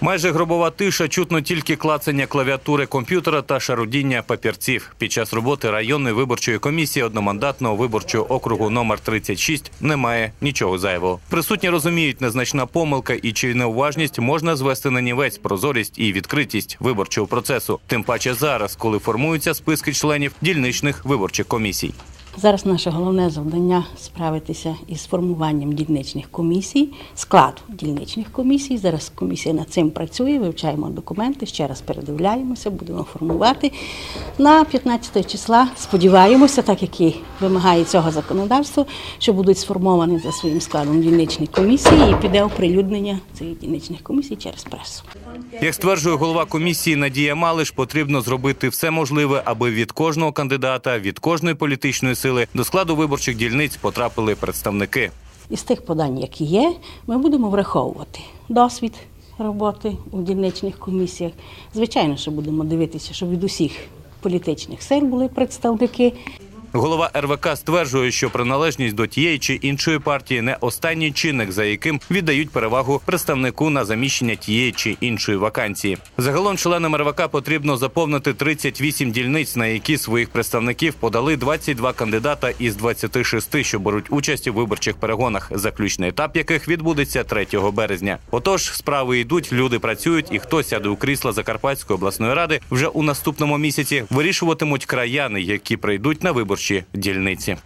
Майже гробова тиша чутно тільки клацання клавіатури комп'ютера та шарудіння папірців. Під час роботи районної виборчої комісії одномандатного виборчого округу номер 36 немає нічого зайвого. Присутні розуміють, незначна помилка і чи неуважність можна звести на нівець прозорість і відкритість виборчого процесу. Тим паче зараз, коли формуються списки членів дільничних виборчих комісій. Зараз наше головне завдання справитися із формуванням дільничних комісій, складу дільничних комісій. Зараз комісія над цим працює, вивчаємо документи, ще раз передивляємося, будемо формувати. На 15 числа сподіваємося, так як і вимагає цього законодавство, що будуть сформовані за своїм складом дільничні комісії і піде оприлюднення цих дільничних комісій через пресу. Як стверджує голова комісії Надія Малиш, потрібно зробити все можливе, аби від кожного кандидата, від кожної політичної сили до складу виборчих дільниць потрапили представники. Із тих подань, які є, ми будемо враховувати досвід роботи у дільничних комісіях. Звичайно, що будемо дивитися, щоб від усіх політичних сил були представники. Голова РВК стверджує, що приналежність до тієї чи іншої партії не останній чинник, за яким віддають перевагу представнику на заміщення тієї чи іншої вакансії. Загалом членам РВК потрібно заповнити 38 дільниць, на які своїх представників подали 22 кандидата із 26, що беруть участь у виборчих перегонах, заключний етап яких відбудеться 3 березня. Отож, справи йдуть, люди працюють, і хто сяде у крісла Закарпатської обласної ради вже у наступному місяці вирішуватимуть краяни, які прийдуть на виборчі дільниці.